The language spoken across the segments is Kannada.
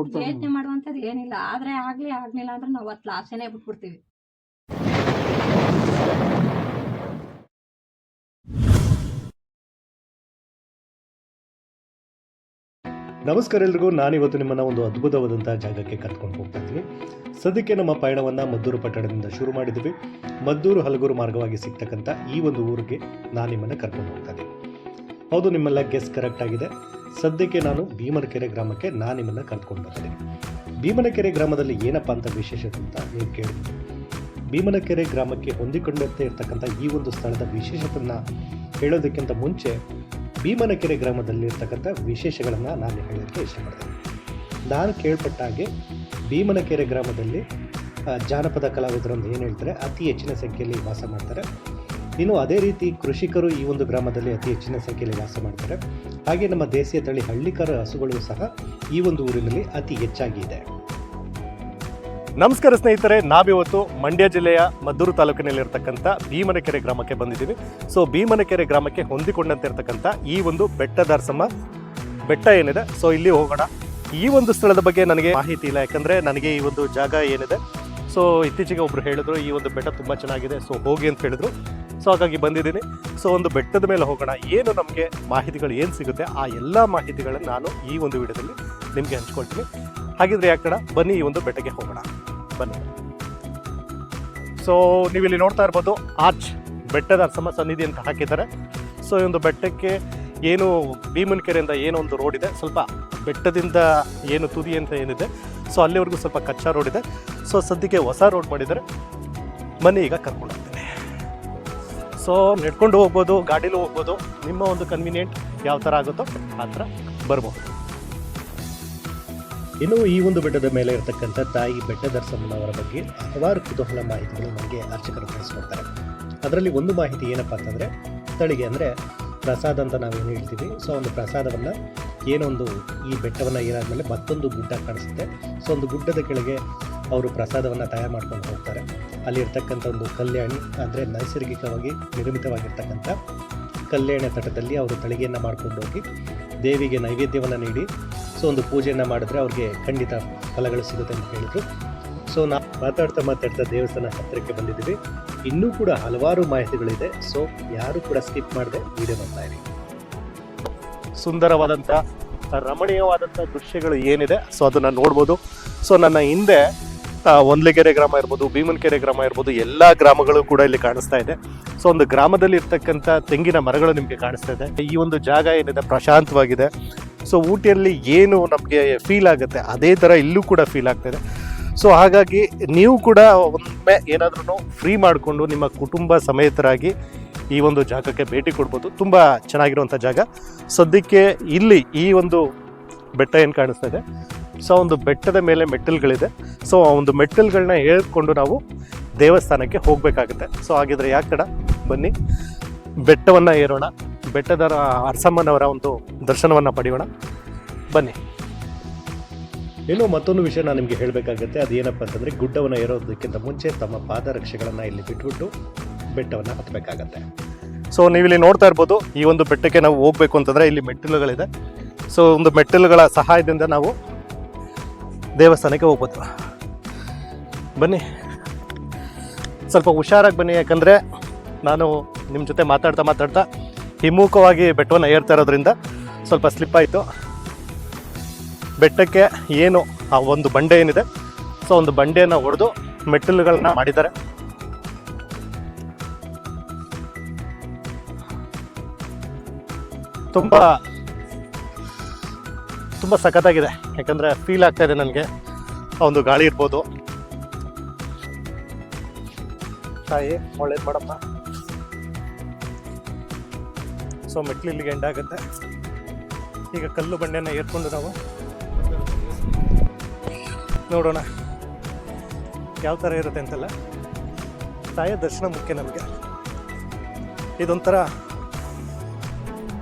ಯೋಚನೆ ಮಾಡುವಂಥದ್ದು ಏನಿಲ್ಲ. ಆದ್ರೆ ಆಗ್ಲಿ ಆಗ್ಲಿಲ್ಲ ಅಂದ್ರೆ ನಾವು ಅತ್ ಲಾಸೇನೆ ಬಿಟ್ಬಿಡ್ತೀವಿ. ನಮಸ್ಕಾರ ಎಲ್ರಿಗೂ. ನಾನಿವತ್ತು ನಿಮ್ಮನ್ನು ಒಂದು ಅದ್ಭುತವಾದಂಥ ಜಾಗಕ್ಕೆ ಕರ್ಕೊಂಡು ಹೋಗ್ತಾ ಇದ್ದೀನಿ. ಸದ್ಯಕ್ಕೆ ನಮ್ಮ ಪಯಣವನ್ನು ಮದ್ದೂರು ಪಟ್ಟಣದಿಂದ ಶುರು ಮಾಡಿದ್ವಿ. ಮದ್ದೂರು ಹಲಗೂರು ಮಾರ್ಗವಾಗಿ ಸಿಗ್ತಕ್ಕಂಥ ಈ ಒಂದು ಊರಿಗೆ ನಾನು ನಿಮ್ಮನ್ನು ಕರ್ಕೊಂಡು ಹೋಗ್ತಾ ಇದ್ದೀನಿ. ಹೌದು ನಿಮ್ಮೆಲ್ಲ ಗೆಸ್ ಕರೆಕ್ಟ್ ಆಗಿದೆ. ಸದ್ಯಕ್ಕೆ ನಾನು ಭೀಮನಕೆರೆ ಗ್ರಾಮಕ್ಕೆ ನಾನು ನಿಮ್ಮನ್ನು ಕರೆದುಕೊಂಡು ಬರ್ತೀನಿ. ಭೀಮನಕೆರೆ ಗ್ರಾಮದಲ್ಲಿ ಏನಪ್ಪ ಅಂತ ವಿಶೇಷತೆ ಅಂತ ನೀವು ಕೇಳಿದ್ದೀನಿ ಭೀಮನಕೆರೆ ಗ್ರಾಮಕ್ಕೆ ಹೊಂದಿಕೊಂಡಂತೆ ಇರ್ತಕ್ಕಂಥ ಈ ಒಂದು ಸ್ಥಳದ ವಿಶೇಷತೆಯನ್ನು ಹೇಳೋದಕ್ಕಿಂತ ಮುಂಚೆ ಭೀಮನಕೆರೆ ಗ್ರಾಮದಲ್ಲಿ ಇರ್ತಕ್ಕಂಥ ವಿಶೇಷಗಳನ್ನು ನಾನು ಹೇಳೋಕ್ಕೆ ಇಷ್ಟಪಡ್ತೇನೆ. ನಾನು ಕೇಳ್ಪಟ್ಟ ಹಾಗೆ ಭೀಮನಕೆರೆ ಗ್ರಾಮದಲ್ಲಿ ಜಾನಪದ ಕಲಾವಿದರು ಏನು ಹೇಳ್ತಾರೆ, ಅತಿ ಹೆಚ್ಚಿನ ಸಂಖ್ಯೆಯಲ್ಲಿ ವಾಸ ಮಾಡ್ತಾರೆ. ಇನ್ನು ಅದೇ ರೀತಿ ಕೃಷಿಕರು ಈ ಒಂದು ಗ್ರಾಮದಲ್ಲಿ ಅತಿ ಹೆಚ್ಚಿನ ಸಂಖ್ಯೆಯಲ್ಲಿ ವಾಸ ಮಾಡ್ತಾರೆ. ಹಾಗೆ ನಮ್ಮ ದೇಸಿಯ ತಳಿ ಹಳ್ಳಿಕರ ಹಸುಗಳು ಸಹ ಈ ಒಂದು ಊರಿನಲ್ಲಿ ಅತಿ ಹೆಚ್ಚಾಗಿ ಇದೆ. ನಮಸ್ಕಾರ ಸ್ನೇಹಿತರೆ, ನಾವಿವತ್ತು ಮಂಡ್ಯ ಜಿಲ್ಲೆಯ ಮದ್ದೂರು ತಾಲೂಕಿನಲ್ಲಿರ್ತಕ್ಕಂಥ ಭೀಮನಕೆರೆ ಗ್ರಾಮಕ್ಕೆ ಬಂದಿದ್ದೀವಿ. ಸೊ, ಭೀಮನಕೆರೆ ಗ್ರಾಮಕ್ಕೆ ಹೊಂದಿಕೊಂಡಂತೆ ಇರ್ತಕ್ಕಂಥ ಈ ಒಂದು ಬೆಟ್ಟದಾರ್ಸಮ್ಮ, ಬೆಟ್ಟ ಏನಿದೆ? ಸೊ, ಇಲ್ಲಿ ಹೋಗೋಣ. ಈ ಒಂದು ಸ್ಥಳದ ಬಗ್ಗೆ ನನಗೆ ಮಾಹಿತಿ ಇಲ್ಲ, ಯಾಕಂದ್ರೆ ನನಗೆ ಈ ಒಂದು ಜಾಗ ಏನಿದೆ? ಸೊ ಇತ್ತೀಚೆಗೆ ಒಬ್ರು ಹೇಳಿದ್ರು, ಈ ಒಂದು ಬೆಟ್ಟ ತುಂಬಾ ಚೆನ್ನಾಗಿದೆ ಸೊ ಹೋಗಿ ಅಂತ ಹೇಳಿದ್ರು. ಸೊ ಹಾಗಾಗಿ ಬಂದಿದ್ದೀನಿ. ಸೊ ಒಂದು ಬೆಟ್ಟದ ಮೇಲೆ ಹೋಗೋಣ. ಏನು ನಮಗೆ ಮಾಹಿತಿಗಳು ಏನು ಸಿಗುತ್ತೆ? ಆ ಎಲ್ಲ ಮಾಹಿತಿಗಳನ್ನು ನಾನು ಈ ಒಂದು ವಿಡಿಯೋದಲ್ಲಿ ನಿಮಗೆ ಹಂಚ್ಕೊಳ್ತೀನಿ. ಹಾಗಿದ್ರೆ ಯಾಕಡ ಬನ್ನಿ ಈ ಒಂದು ಬೆಟ್ಟಕ್ಕೆ ಹೋಗೋಣ. ಬನ್ನಿ. ಸೊ ನೀವು ಇಲ್ಲಿ ನೋಡ್ತಾ ಇರ್ಬೋದು ಆರ್ಚ್ ಬೆಟ್ಟದ ಸಮ ಸನ್ನಿಧಿ ಅಂತ ಹಾಕಿದ್ದಾರೆ. ಸೊ ಈ ಒಂದು ಬೆಟ್ಟಕ್ಕೆ ಏನು ಭೀಮನ್ಕೆರೆಯಿಂದ ಏನೋ ಒಂದು ರೋಡ್ ಇದೆ. ಸ್ವಲ್ಪ ಬೆಟ್ಟದಿಂದ ಏನು ತುದಿ ಅಂತ ಏನಿದೆ. ಸೊ ಅಲ್ಲಿವರೆಗೂ ಸ್ವಲ್ಪ ಕಚ್ಚಾ ರೋಡ್ ಇದೆ. ಸೊ ಸದ್ಯಕ್ಕೆ ಹೊಸ ರೋಡ್ ಮಾಡಿದರೆ ಮನೆ ಈಗ ಕರ್ಕೊಂಡು ಹೋಗ್ತೀನಿ ಸೊ ನಡ್ಕೊಂಡು ಹೋಗ್ಬೋದು, ಗಾಡೀಲೂ ಹೋಗ್ಬೋದು. ನಿಮ್ಮ ಒಂದು ಕನ್ವಿನಿಯೆಂಟ್ ಯಾವ ಥರ ಆಗುತ್ತೋ ಆ ಥರ ಬರ್ಬೋದು. ಇನ್ನು ಈ ಒಂದು ಬೆಟ್ಟದ ಮೇಲೆ ಇರತಕ್ಕಂಥ ತಾಯಿ ಬೆಟ್ಟ ಬೆಟ್ಟದರ್ಸಮ್ಮನವರ ಬಗ್ಗೆ ಹಲವಾರು ಕುತೂಹಲ ಮಾಹಿತಿಗಳು ನಮಗೆ ಅರ್ಚಕರು ತಿಳಿಸ್ಕೊಡ್ತಾರೆ. ಅದರಲ್ಲಿ ಒಂದು ಮಾಹಿತಿ ಏನಪ್ಪ ಅಂತಂದರೆ ತಳಿಗೆ ಅಂದರೆ ಪ್ರಸಾದ ಅಂತ ನಾವೇನು ಹೇಳ್ತೀವಿ. ಸೊ ಒಂದು ಪ್ರಸಾದವನ್ನು ಏನೊಂದು ಈ ಬೆಟ್ಟವನ್ನು ಏನಾದಮೇಲೆ ಮತ್ತೊಂದು ಗುಡ್ಡ ಕಾಣಿಸುತ್ತೆ. ಸೊ ಒಂದು ಗುಡ್ಡದ ಕೆಳಗೆ ಅವರು ಪ್ರಸಾದವನ್ನು ತಯಾರು ಮಾಡ್ಕೊಂಡು ಹೋಗ್ತಾರೆ. ಅಲ್ಲಿರ್ತಕ್ಕಂಥ ಒಂದು ಕಲ್ಯಾಣಿ ಅಂದರೆ ನೈಸರ್ಗಿಕವಾಗಿ ನಿರ್ಮಿತವಾಗಿರ್ತಕ್ಕಂಥ ಕಲ್ಯಾಣ ತಟದಲ್ಲಿ ಅವರು ತಳಿಗೆಯನ್ನು ಮಾಡ್ಕೊಂಡು ಹೋಗಿ ದೇವಿಗೆ ನೈವೇದ್ಯವನ್ನು ನೀಡಿ, ಸೊ ಒಂದು ಪೂಜೆಯನ್ನು ಮಾಡಿದ್ರೆ ಅವ್ರಿಗೆ ಖಂಡಿತ ಫಲಗಳು ಸಿಗುತ್ತೆ ಅಂತ ಹೇಳಿದ್ರು. ಸೊ ನಾವು ಮಾತಾಡ್ತಾ ಮಾತಾಡ್ತಾ ದೇವಸ್ಥಾನ ಹತ್ತಿರಕ್ಕೆ ಬಂದಿದ್ದೀವಿ. ಇನ್ನೂ ಕೂಡ ಹಲವಾರು ಮಾಹಿತಿಗಳಿದೆ. ಸೊ ಯಾರು ಕೂಡ ಸ್ಕಿಪ್ ಮಾಡದೆ ವಿಡಿಯೋ ನೋಡ್ತಾ ಇರಿ. ಸುಂದರವಾದಂಥ ರಮಣೀಯವಾದಂಥ ದೃಶ್ಯಗಳು ಏನಿದೆ, ಸೊ ಅದನ್ನು ನೋಡ್ಬೋದು. ಸೊ ನನ್ನ ಹಿಂದೆ ಒಂದ್ಲೆಗೆರೆ ಗ್ರಾಮ ಇರ್ಬೋದು, ಭೀಮನ್ಕೆರೆ ಗ್ರಾಮ ಇರ್ಬೋದು, ಎಲ್ಲ ಗ್ರಾಮಗಳು ಕೂಡ ಇಲ್ಲಿ ಕಾಣಿಸ್ತಾ ಇದೆ. ಸೊ ಒಂದು ಗ್ರಾಮದಲ್ಲಿ ಇರ್ತಕ್ಕಂಥ ತೆಂಗಿನ ಮರಗಳು ನಿಮಗೆ ಕಾಣಿಸ್ತಾ ಇದೆ. ಈ ಒಂದು ಜಾಗ ಏನಿದೆ, ಪ್ರಶಾಂತವಾಗಿದೆ. ಸೊ ಊಟಿಯಲ್ಲಿ ಏನು ನಮಗೆ ಫೀಲ್ ಆಗುತ್ತೆ, ಅದೇ ಥರ ಇಲ್ಲೂ ಕೂಡ ಫೀಲ್ ಆಗ್ತಾಯಿದೆ ಸೊ ಹಾಗಾಗಿ ನೀವು ಕೂಡ ಒಮ್ಮೆ ಏನಾದ್ರೂ ಫ್ರೀ ಮಾಡಿಕೊಂಡು ನಿಮ್ಮ ಕುಟುಂಬ ಸಮೇತರಾಗಿ ಈ ಒಂದು ಜಾಗಕ್ಕೆ ಭೇಟಿ ಕೊಡ್ಬೋದು. ತುಂಬ ಚೆನ್ನಾಗಿರುವಂಥ ಜಾಗ. ಸದ್ಯಕ್ಕೆ ಇಲ್ಲಿ ಈ ಒಂದು ಬೆಟ್ಟ ಏನು ಕಾಣಿಸ್ತಾ ಇದೆ? ಸೊ ಒಂದು ಬೆಟ್ಟದ ಮೇಲೆ ಮೆಟ್ಟಿಲುಗಳಿದೆ. ಸೊ ಆ ಒಂದು ಮೆಟ್ಟಿಲುಗಳನ್ನ ಹೇಳ್ಕೊಂಡು ನಾವು ದೇವಸ್ಥಾನಕ್ಕೆ ಹೋಗಬೇಕಾಗುತ್ತೆ. ಸೊ ಹಾಗಿದ್ರೆ ಯಾಕೆ ಕಡ ಬನ್ನಿ. ಬೆಟ್ಟವನ್ನು ಏರೋಣ. ಬೆಟ್ಟದ ಅರಸಮ್ಮನವರ ಒಂದು ದರ್ಶನವನ್ನು ಪಡೆಯೋಣ. ಬನ್ನಿ. ಇನ್ನು ಮತ್ತೊಂದು ವಿಷಯ ನಾನು ನಿಮಗೆ ಅದು ಏನಪ್ಪ ಅಂತಂದರೆ ಗುಡ್ಡವನ್ನು ಏರೋದಕ್ಕಿಂತ ಮುಂಚೆ ತಮ್ಮ ಪಾದರಕ್ಷೆಗಳನ್ನು ಇಲ್ಲಿ ಬಿಟ್ಬಿಟ್ಟು ಬೆಟ್ಟವನ್ನು ಹತ್ತಬೇಕಾಗತ್ತೆ ಸೊ ನೀವಿಲ್ಲಿ ನೋಡ್ತಾ ಇರ್ಬೋದು ಈ ಒಂದು ಬೆಟ್ಟಕ್ಕೆ ನಾವು ಹೋಗಬೇಕು ಅಂತಂದರೆ ಇಲ್ಲಿ ಮೆಟ್ಟಿಲುಗಳಿದೆ. ಸೊ ಒಂದು ಮೆಟ್ಟಿಲುಗಳ ಸಹಾಯದಿಂದ ನಾವು ದೇವಸ್ಥಾನಕ್ಕೆ ಹೋಗ್ಬೋದು. ಬನ್ನಿ. ಸ್ವಲ್ಪ ಹುಷಾರಾಗಿ ಬನ್ನಿ, ಯಾಕಂದರೆ ನಾನು ನಿಮ್ಮ ಜೊತೆ ಮಾತಾಡ್ತಾ ಮಾತಾಡ್ತಾ ಹಿಮ್ಮುಖವಾಗಿ ಬೆಟ್ಟವನ್ನು ಏರ್ತಾ ಇರೋದ್ರಿಂದ ಸ್ವಲ್ಪ ಸ್ಲಿಪ್ ಆಯಿತು. ಬೆಟ್ಟಕ್ಕೆ ಏನು, ಆ ಒಂದು ಬಂಡೆ ಏನಿದೆ, ಸೊ ಒಂದು ಬಂಡೆಯನ್ನು ಹೊಡೆದು ಮೆಟ್ಟಿಲುಗಳನ್ನ ಮಾಡಿದ್ದಾರೆ. ತುಂಬ ತುಂಬ ಸಖತ್ತಾಗಿದೆ. ಯಾಕಂದರೆ ಫೀಲ್ ಆಗ್ತಾ ಇದೆ ನನಗೆ. ಆ ಒಂದು ಗಾಳಿ ಇರ್ಬೋದು. ತಾಯಿ, ಒಳ್ಳೇದು ಮಾಡಪ್ಪ. ಸೊ ಮೆಟ್ಲು ಇಲ್ಲಿಗೆ ಎಂಡ್ ಆಗುತ್ತೆ. ಈಗ ಕಲ್ಲು ಬಂಡೆಯನ್ನು ಏರ್ಕೊಂಡು ನಾವು ನೋಡೋಣ. ಯಾವ ಥರ ಇರುತ್ತೆ ಅಂತೆಲ್ಲ. ತಾಯಿಯ ದರ್ಶನ ಮುಖ್ಯ ನಮಗೆ. ಇದೊಂಥರ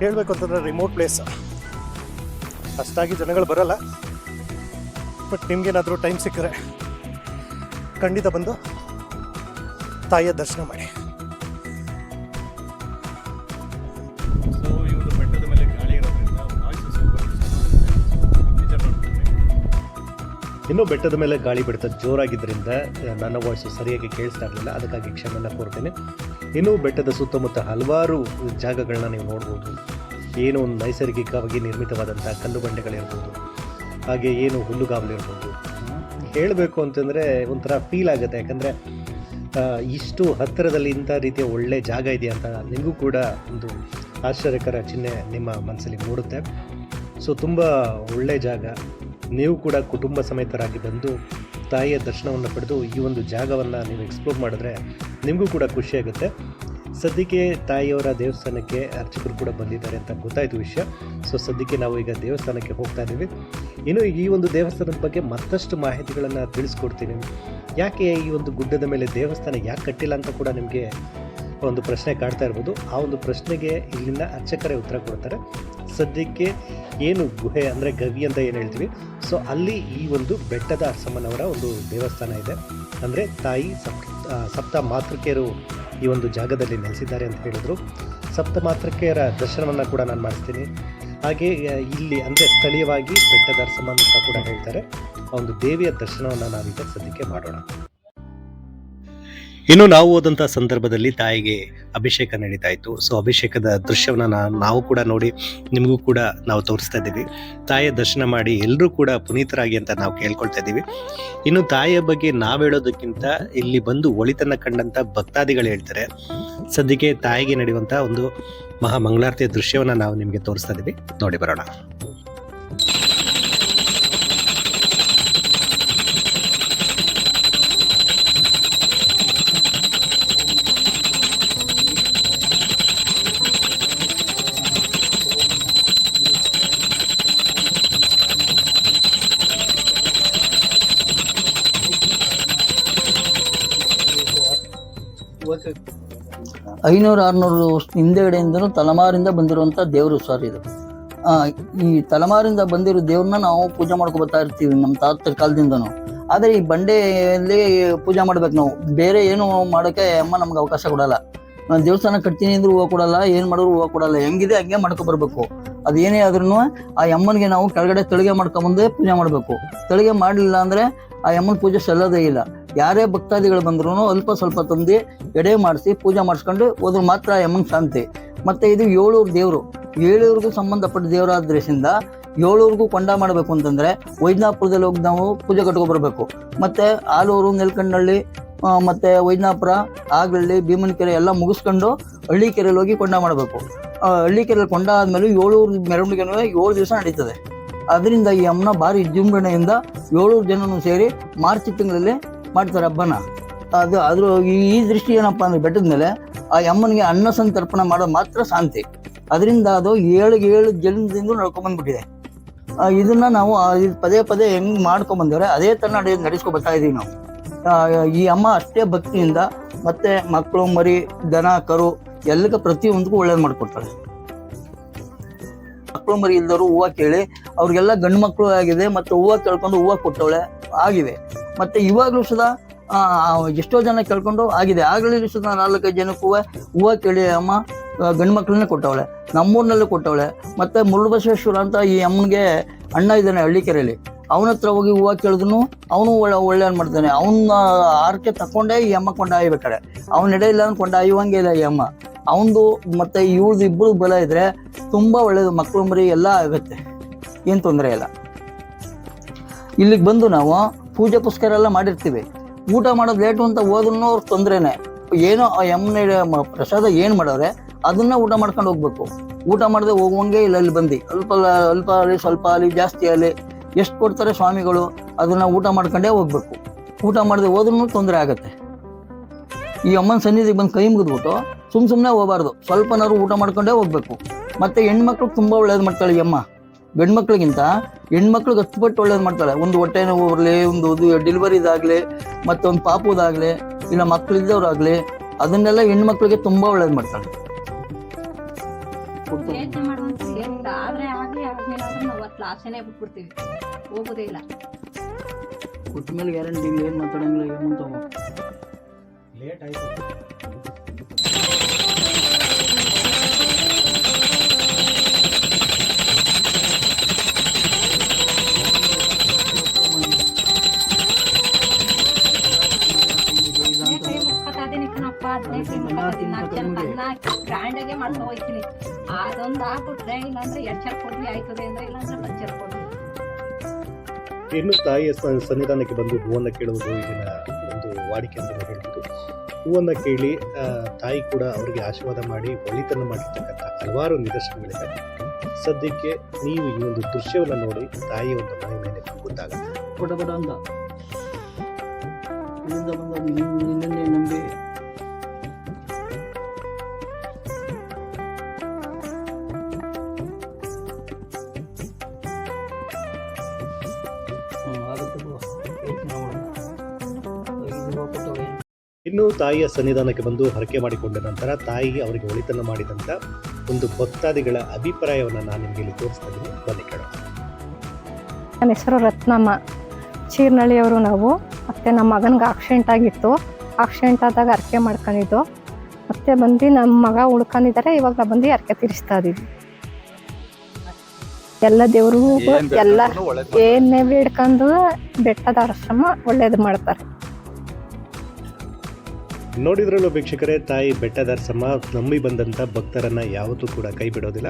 ಹೇಳಬೇಕು ಅಂತಂದ್ರೆ ರಿಮೋಟ್ ಪ್ಲೇಸ್ ಅಷ್ಟಾಗಿ ಜನಗಳು ಬರಲ್ಲ. ಬಟ್ ನಿಮ್ಗೇನಾದರೂ ಟೈಮ್ ಸಿಕ್ಕರೆ ಖಂಡಿತ ಬಂದು ತಾಯಿಯ ದರ್ಶನ ಮಾಡಿ. ಇನ್ನೂ ಈ ಒಂದು ಬೆಟ್ಟದ ಮೇಲೆ ಗಾಳಿ ಇರೋದ್ರಿಂದ ವಾಯ್ಸ್ ಸ್ವಲ್ಪ ಇನ್ನು ಬೆಟ್ಟದ ಮೇಲೆ ಗಾಳಿ ಬಿಡ್ತಾ ಜೋರಾಗಿದ್ದರಿಂದ ನನ್ನ ವಾಯ್ಸು ಸರಿಯಾಗಿ ಕೇಳಿಸ್ತಾ ಇರಲಿಲ್ಲ. ಅದಕ್ಕಾಗಿ ಕ್ಷಮೆಯನ್ನು ಕೋರ್ತೇನೆ. ಇನ್ನು ಬೆಟ್ಟದ ಸುತ್ತಮುತ್ತ ಹಲವಾರು ಜಾಗಗಳನ್ನ ನೀವು ನೋಡ್ಬೋದು. ಏನು ಒಂದು ನೈಸರ್ಗಿಕವಾಗಿ ನಿರ್ಮಿತವಾದಂಥ ಕಲ್ಲು ಬಂಡೆಗಳಿರ್ಬೋದು, ಹಾಗೆ ಏನು ಹುಲ್ಲುಗಾವಲಿರ್ಬೋದು ಹೇಳಬೇಕು ಅಂತಂದರೆ ಒಂಥರ ಫೀಲ್ ಆಗುತ್ತೆ. ಯಾಕಂದರೆ ಇಷ್ಟು ಹತ್ತಿರದಲ್ಲಿ ಇಂಥ ರೀತಿಯ ಒಳ್ಳೆ ಜಾಗ ಇದೆಯಾ ಅಂತ ನಿಮಗೂ ಕೂಡ ಒಂದು ಆಶ್ಚರ್ಯಕರ ಚಿಹ್ನೆ ನಿಮ್ಮ ಮನಸ್ಸಲ್ಲಿ ಮೂಡುತ್ತೆ. ಸೊ ತುಂಬ ಒಳ್ಳೆ ಜಾಗ. ನೀವು ಕೂಡ ಕುಟುಂಬ ಸಮೇತರಾಗಿ ಬಂದು ತಾಯಿಯ ದರ್ಶನವನ್ನು ಪಡೆದು ಈ ಒಂದು ಜಾಗವನ್ನು ನೀವು ಎಕ್ಸ್ಪ್ಲೋರ್ ಮಾಡಿದ್ರೆ ನಿಮಗೂ ಕೂಡ ಖುಷಿಯಾಗುತ್ತೆ ಸದ್ಯಕ್ಕೆ ತಾಯಿಯವರ ದೇವಸ್ಥಾನಕ್ಕೆ ಅರ್ಚಕರು ಕೂಡ ಬಂದಿದ್ದಾರೆ ಅಂತ ಗೊತ್ತಾಯಿತು ವಿಷಯ. ಸೊ ಸದ್ಯಕ್ಕೆ ನಾವು ಈಗ ದೇವಸ್ಥಾನಕ್ಕೆ ಹೋಗ್ತಾ ಇದ್ದೀವಿ. ಇನ್ನು ಈ ಒಂದು ದೇವಸ್ಥಾನದ ಬಗ್ಗೆ ಮತ್ತಷ್ಟು ಮಾಹಿತಿಗಳನ್ನು ತಿಳಿಸ್ಕೊಡ್ತೀನಿ. ಯಾಕೆ ಈ ಒಂದು ಗುಡ್ಡದ ಮೇಲೆ ದೇವಸ್ಥಾನ ಯಾಕೆ ಕಟ್ಟಿಲ್ಲ ಅಂತ ಕೂಡ ನಿಮಗೆ ಒಂದು ಪ್ರಶ್ನೆ ಕಾಡ್ತಾ ಇರ್ಬೋದು. ಆ ಒಂದು ಪ್ರಶ್ನೆಗೆ ಇಲ್ಲಿಂದ ಅರ್ಚಕರೇ ಉತ್ತರ ಕೊಡ್ತಾರೆ. ಸದ್ಯಕ್ಕೆ ಏನು ಗುಹೆ ಅಂದರೆ ಗವಿ ಅಂತ ಏನು ಹೇಳ್ತೀವಿ? ಸೊ ಅಲ್ಲಿ ಈ ಒಂದು ಬೆಟ್ಟದ ಅರಸಮ್ಮನವರ ಒಂದು ದೇವಸ್ಥಾನ ಇದೆ. ಅಂದರೆ ತಾಯಿ ಸಪ್ ಸಪ್ತ ಮಾತೃಕೆಯರು ಈ ಒಂದು ಜಾಗದಲ್ಲಿ ನೆಲೆಸಿದ್ದಾರೆ ಅಂತ ಹೇಳಿದರು. ಸಪ್ತ ಮಾತೃಕೆಯರ ದರ್ಶನವನ್ನು ಕೂಡ ನಾನು ಮಾಡಿಸ್ತೀನಿ. ಹಾಗೆ ಇಲ್ಲಿ ಅಂದರೆ ಸ್ಥಳೀಯವಾಗಿ ಬೆಟ್ಟದ ದರ್ಶನ ಅಂತ ಕೂಡ ಹೇಳ್ತಾರೆ. ಆ ಒಂದು ದೇವಿಯ ದರ್ಶನವನ್ನು ನಾವೀಗ ಸದ್ಯಕ್ಕೆ ಮಾಡೋಣ. ಇನ್ನು ನಾವು ಹೋದಂಥ ಸಂದರ್ಭದಲ್ಲಿ ತಾಯಿಗೆ ಅಭಿಷೇಕ ನಡೀತಾ ಇತ್ತು ಸೊ ಅಭಿಷೇಕದ ದೃಶ್ಯವನ್ನು ನಾ- ನಾವು ಕೂಡ ನೋಡಿ ನಿಮಗೂ ಕೂಡ ನಾವು ತೋರಿಸ್ತಾ ಇದ್ದೀವಿ. ತಾಯಿಯ ದರ್ಶನ ಮಾಡಿ ಎಲ್ಲರೂ ಕೂಡ ಪುನೀತರಾಗಿ ಅಂತ ನಾವು ಕೇಳ್ಕೊಳ್ತಾ ಇದ್ದೀವಿ. ಇನ್ನು ತಾಯಿಯ ಬಗ್ಗೆ ನಾವು ಹೇಳೋದಕ್ಕಿಂತ ಇಲ್ಲಿ ಬಂದು ಒಳಿತನ್ನ ಕಂಡಂತ ಭಕ್ತಾದಿಗಳು ಹೇಳ್ತಾರೆ. ಸದ್ಯಕ್ಕೆ ತಾಯಿಗೆ ನಡೆಯುವಂಥ ಒಂದು ಮಹಾ ಮಂಗಳಾರತಿಯ ದೃಶ್ಯವನ್ನು ನಾವು ನಿಮಗೆ ತೋರಿಸ್ತಾ ಇದ್ದೀವಿ. ನೋಡಿ ಬರೋಣ. ಐನೂರು ಆರುನೂರು ವರ್ಷ ಹಿಂದೆಗಡೆಯಿಂದನೂ ತಲೆಮಾರಿಂದ ಬಂದಿರುವಂಥ ದೇವರು ಸರ್ ಇದು. ಈ ತಲೆಮಾರಿಂದ ಬಂದಿರೋ ದೇವ್ರನ್ನ ನಾವು ಪೂಜೆ ಮಾಡ್ಕೊಬರ್ತಾ ಇರ್ತೀವಿ ನಮ್ಮ ತಾತ ಕಾಲದಿಂದನೂ. ಆದರೆ ಈ ಬಂಡೆಯಲ್ಲಿ ಪೂಜೆ ಮಾಡ್ಬೇಕು ನಾವು. ಬೇರೆ ಏನು ಮಾಡೋಕ್ಕೆ ಅಮ್ಮ ನಮ್ಗೆ ಅವಕಾಶ ಕೊಡಲ್ಲ. ದೇವಸ್ಥಾನ ಕಟ್ತೀನಿ ಅಂದ್ರೂ ಹೂವು ಕೊಡಲ್ಲ, ಏನು ಮಾಡಿದ್ರು ಹೂವು ಕೊಡಲ್ಲ. ಹೆಂಗಿದೆ ಹಂಗೆ ಮಾಡ್ಕೊ ಬರ್ಬೇಕು ಅದೇನೇ ಆದ್ರೂ ಆ ಯಮ್ಮನಿಗೆ ನಾವು ಕೆಳಗಡೆ ತಳಿಗೆ ಮಾಡ್ಕೊಂಬಂದೇ ಪೂಜೆ ಮಾಡಬೇಕು. ತಳಿಗೆ ಮಾಡಲಿಲ್ಲ ಅಂದ್ರೆ ಆ ಯಮ್ಮನ ಪೂಜೆ ಸಲ್ಲೋದೇ ಇಲ್ಲ. ಯಾರೇ ಭಕ್ತಾದಿಗಳು ಬಂದ್ರು ಅಲ್ಪ ಸ್ವಲ್ಪ ತಂದು ಎಡೆ ಮಾಡಿಸಿ ಪೂಜೆ ಮಾಡಿಸ್ಕೊಂಡು ಹೋದ್ರೆ ಮಾತ್ರ ಯಮ್ಮನ ಶಾಂತಿ. ಮತ್ತೆ ಇದು ಏಳೂರು ದೇವರು. ಏಳೂರಿಗೂ ಸಂಬಂಧಪಟ್ಟ ದೇವರಾದ್ರಿಂದ ಏಳೂರಿಗೂ ಕೊಂಡ ಮಾಡಬೇಕು ಅಂತಂದ್ರೆ ವೈದ್ಯನಾಪುರದಲ್ಲಿ ಹೋಗಿ ನಾವು ಪೂಜೆ ಕಟ್ಕೊ ಬರಬೇಕು. ಮತ್ತೆ ಆಲೂರು ನೆಲ್ಕಂಡಳ್ಳಿ ಮತ್ತೆ ಮತ್ತೆ ವೈದ್ಯನಾಪುರ ಭೀಮನ ಕೆರೆ ಎಲ್ಲ ಮುಗಿಸ್ಕೊಂಡು ಹಳ್ಳಿ ಕೆರೆಯಲ್ಲಿ ಹೋಗಿ ಕೊಂಡ ಮಾಡಬೇಕು. ಹಳ್ಳಿ ಕೆರೆಯಲ್ಲಿ ಕೊಂಡ ಆದಮೇಲೆ ಏಳೂರು ಮೆರವಣಿಗೆನೂ ಏಳು ದಿವಸ ನಡೀತದೆ. ಅದರಿಂದ ಈ ಅಮ್ಮನ ಭಾರಿ ವಿಜೃಂಭಣೆಯಿಂದ ಏಳೂರು ಜನನು ಸೇರಿ ಮಾರ್ಚ್ ತಿಂಗಳಲ್ಲಿ ಮಾಡ್ತಾರೆ ಹಬ್ಬನ. ಅದು, ಅದ್ರ ಈ ದೃಷ್ಟಿ ಏನಪ್ಪ ಅಂದ್ರೆ ಬೆಟ್ಟದ ಮೇಲೆ ಆ ಅಮ್ಮನಿಗೆ ಅನ್ನ ಸಂತರ್ಪಣೆ ಮಾಡೋದು ಮಾತ್ರ ಶಾಂತಿ. ಅದರಿಂದ ಅದು ಏಳು ಏಳು ಜನ್ಮದಿಂದ ನಡ್ಕೊಂಡ್ಬಂದ್ಬಿಟ್ಟಿದೆ ಇದನ್ನು ನಾವು ಪದೇ ಪದೇ ಹೆಂಗ್ ಮಾಡ್ಕೊಂಡ್ಬಂದವ್ರೆ ಅದೇ ತರ ನಡೆ ನಡೆಸ್ಕೊ ಬರ್ತಾ ಇದೀವಿ ನಾವು. ಈ ಅಮ್ಮ ಅಷ್ಟೇ ಭಕ್ತಿಯಿಂದ ಮತ್ತೆ ಮಕ್ಕಳು ಮರಿ ದನ ಕರು ಎಲ್ಲಕ್ಕೆ ಪ್ರತಿಯೊಂದಕ್ಕೂ ಒಳ್ಳೇದು ಮಾಡ್ಕೊಡ್ತಾಳೆ. ಮಕ್ಕಳು ಮರಿ ಇಲ್ದವರು ಹೂವು ಕೇಳಿ ಅವ್ರಿಗೆಲ್ಲ ಗಂಡು ಮಕ್ಕಳು ಆಗಿದೆ ಮತ್ತೆ ಹೂವು ಕೇಳ್ಕೊಂಡು ಹೂವು ಕೊಟ್ಟವಳೆ ಆಗಿವೆ. ಮತ್ತೆ ಇವಾಗಲೂ ಆ, ಎಷ್ಟೋ ಜನ ಕೇಳ್ಕೊಂಡು ಆಗಿದೆ. ಆಗಲೇ ಸುಧಾ ನಾಲ್ಕೈದು ಜನಕ್ಕೂ ಹೂವು ಕೇಳಿ ಅಮ್ಮ ಗಂಡು ಮಕ್ಕಳನ್ನೇ ಕೊಟ್ಟವಳೆ ನಮ್ಮೂರಿನಲ್ಲೂ ಕೊಟ್ಟವಳೆ. ಮತ್ತೆ ಮುರುಳಬಸವೇಶ್ವರ ಅಂತ ಈ ಅಮ್ಮನಿಗೆ ಅಣ್ಣ ಇದ್ದಾನೆ ಹಳ್ಳಿಕೆರೆಯಲ್ಲಿ. ಅವನ ಹತ್ರ ಹೋಗಿ ಹೂವು ಕೇಳಿದ್ರು ಅವನು ಒಳ್ಳೆ ಒಳ್ಳೆ ಮಾಡ್ತಾನೆ. ಅವನ ಆರ್ಕೆ ತಕೊಂಡೆ ಈ ಅಮ್ಮ ಕೊಂಡಾಯ್ಬೇಕಾರೆ. ಅವನ ಎಡೆ ಇಲ್ಲ ಕೊಂಡಾಯುವಂಗೆ ಇಲ್ಲ ಈ ಅಮ್ಮ. ಅವನದು ಮತ್ತೆ ಇವ್ರದ್ದು ಇಬ್ಬರು ಬಲ ಇದ್ರೆ ತುಂಬಾ ಒಳ್ಳೇದು. ಮಕ್ಕಳು ಮರಿ ಎಲ್ಲ ಆಗುತ್ತೆ. ಏನು ತೊಂದರೆ ಇಲ್ಲ. ಇಲ್ಲಿಗೆ ಬಂದು ನಾವು ಪೂಜೆ ಪುಸ್ಕರ ಎಲ್ಲ ಮಾಡಿರ್ತೀವಿ. ಊಟ ಮಾಡೋದು ಲೇಟು ಅಂತ ಹೋದ್ರೂ ಅವ್ರ ತೊಂದರೆನೆ. ಏನೋ ಆ ಎಮ್ಮನ ಪ್ರಸಾದ ಏನು ಮಾಡವ್ರೆ ಅದನ್ನ ಊಟ ಮಾಡ್ಕೊಂಡು ಹೋಗ್ಬೇಕು. ಊಟ ಮಾಡದೆ ಹೋಗುವಂಗೆ ಇಲ್ಲ ಅಲ್ಲಿ ಬಂದು. ಅಲ್ಪ ಅಲ್ಪ ಅಲ್ಲಿ, ಸ್ವಲ್ಪ ಅಲ್ಲಿ ಜಾಸ್ತಿ ಆಗಲಿ ಎಷ್ಟು ಕೊಡ್ತಾರೆ ಸ್ವಾಮಿಗಳು? ಅದನ್ನ ಊಟ ಮಾಡ್ಕೊಂಡೇ ಹೋಗ್ಬೇಕು. ಊಟ ಮಾಡದೆ ಹೋದ್ರೂ ತೊಂದರೆ ಆಗುತ್ತೆ. ಈ ಅಮ್ಮನ ಸನ್ನಿಧಿಗೆ ಬಂದು ಕೈ ಮುಗಿದ್ಬಿಟ್ಟು ಸುಮ್ ಸುಮ್ಮನೆ ಹೋಗಬಾರ್ದು. ಸ್ವಲ್ಪನಾದ್ರು ಊಟ ಮಾಡ್ಕೊಂಡೇ ಹೋಗ್ಬೇಕು. ಮತ್ತೆ ಹೆಣ್ಮಕ್ಳು ತುಂಬಾ ಒಳ್ಳೇದು ಮಾಡ್ತಾಳೆ ಈ ಅಮ್ಮ. ಗಂಡ್ಮಕ್ಳಿಗಿಂತ ಹೆಣ್ಮಕ್ಳಿಗೆ ಹತ್ತು ಪಟ್ಟು ಒಳ್ಳೇದು ಮಾಡ್ತಾಳೆ. ಒಂದು ಹೊಟ್ಟೆ ನೋವು ಬರಲಿ, ಒಂದು ಡೆಲಿವರಿದಾಗಲಿ ಮತ್ತೊಂದು ಪಾಪುದಾಗಲಿ, ಇಲ್ಲ ಮಕ್ಳಿದ್ದವ್ರಾಗ್ಲಿ, ಅದನ್ನೆಲ್ಲ ಹೆಣ್ಮಕ್ಳಿಗೆ ತುಂಬಾ ಒಳ್ಳೇದು ಮಾಡ್ತಾಳೆ. ಯೋಚನೆ ಮಾಡುವಂತ ಏನಿಲ್ಲ ಆದ್ರೆ ನಾವು ಅವತ್ತು ಆಸೆನೆ ಬಿಟ್ಬಿಡ್ತೀವಿ. ಹೋಗೋದೇ ಇಲ್ಲ. ಕೊಟ್ಟ ಮೇಲೆ ಗ್ಯಾರಂಟಿ ಏನು ಮಾತಾಡಂಗಿಲ್ಲ ಏನು ಲೇಟ್ ಆಯಿತು. ಕೊಡ್ಲಿ ಆಯ್ತದೆ ಅಂದ್ರೆ ಇಲ್ಲಾಂದ್ರೆ ಬಚ್ಚರ್ ಕೊಡ್ಲಿ ಇನ್ನು ತಾಯಿಯ ಸ- ಸನ್ನಿಧಾನಕ್ಕೆ ಬಂದು ಹೂವನ್ನ ಕೇಳುವುದು ಈಗಿನ ಒಂದು ವಾಡಿಕೆ ಅಂತ ಹೇಳ್ಬೋದು. ಹೂವನ್ನ ಕೇಳಿ ತಾಯಿ ಕೂಡ ಅವರಿಗೆ ಆಶೀರ್ವಾದ ಮಾಡಿ ಒಳಿತನ್ನು ಮಾಡಿರ್ತಕ್ಕಂಥ ಹಲವಾರು ನಿದರ್ಶನಗಳಿವೆ ಸದ್ಯಕ್ಕೆ ನೀವು ಈ ಒಂದು ದೃಶ್ಯವನ್ನು ನೋಡಿ ತಾಯಿಯ ಒಂದು ಮನೆ ಮೇಲೆ ಗೊತ್ತಾಗುತ್ತೆ. ದೊಡ್ಡ ಪಟ ಅಂತ ಇಲ್ಲಿಂದ ಬಂದ ನಿನ್ನ- ನಿನ್ನನ್ನೇ ನಂಬಿ ಇನ್ನು ತಾಯಿಯ ಸನ್ನಿಧಾನಕ್ಕೆ ಬಂದು ಹರಕೆ ಮಾಡಿಕೊಂಡ ನಂತರ ತಾಯಿ ಅವರಿಗೆ ಒಳಿತನ್ನು ಮಾಡಿದಂಥ ಒಂದು ಭಕ್ತಾದಿಗಳ ಅಭಿಪ್ರಾಯವನ್ನು ನಾನು ನಿಮಗೆ ಇಲ್ಲಿ ತೋರಿಸ್ತಾ ಇದ್ದೀನಿ. ಬನ್ನಿ ಕೇಳೋಣ. ನನ್ನ ಹೆಸರು ರತ್ನಮ್ಮ. ಚೀರ್ನಳ್ಳಿಯವರು ನಾವು. ಮತ್ತು ನಮ್ಮ ಮಗನಿಗೆ ಆಕ್ಸಿಡೆಂಟ್ ಆಗಿತ್ತು. ಆಕ್ಸಿಡೆಂಟ್ ಆದಾಗ ಹರಕೆ ಮಾಡ್ಕೊಂಡಿದ್ದು. ಮತ್ತೆ ಬಂದು ನಮ್ಮ ಮಗ ಉಳ್ಕೊಂಡಿದ್ದಾರೆ. ಇವಾಗ ಬಂದು ಹರಕೆ ತೀರಿಸ್ತಾ ಇದ್ದೀವಿ. ಎಲ್ಲ ದೇವ್ರಿಗೂ ಎಲ್ಲ ಏನೇ ಬೇಡ್ಕೊಂಡು ಬೆಟ್ಟದ ಆಶ್ರಮ ಒಳ್ಳೇದು ಮಾಡ್ತಾರೆ. ನೋಡಿದ್ರಲ್ಲೂ ವೀಕ್ಷಕರೇ, ತಾಯಿ ಬೆಟ್ಟದರ್ಸಮ್ಮ ನಂಬಿ ಬಂದಂಥ ಭಕ್ತರನ್ನು ಯಾವತ್ತೂ ಕೂಡ ಕೈ ಬಿಡೋದಿಲ್ಲ.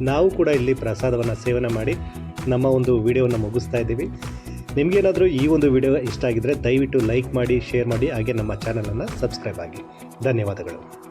ನಾವು ಕೂಡ ಇಲ್ಲಿ ಪ್ರಸಾದವನ್ನು ಸೇವನೆ ಮಾಡಿ ನಮ್ಮ ಒಂದು ವಿಡಿಯೋವನ್ನು ಮುಗಿಸ್ತಾ ಇದ್ದೀವಿ. ನಿಮಗೇನಾದರೂ ಈ ಒಂದು ವಿಡಿಯೋ ಇಷ್ಟ ಆಗಿದ್ರೆ ದಯವಿಟ್ಟು ಲೈಕ್ ಮಾಡಿ, ಶೇರ್ ಮಾಡಿ, ಹಾಗೆ ನಮ್ಮ ಚಾನಲನ್ನು ಸಬ್ಸ್ಕ್ರೈಬ್ ಆಗಿ. ಧನ್ಯವಾದಗಳು.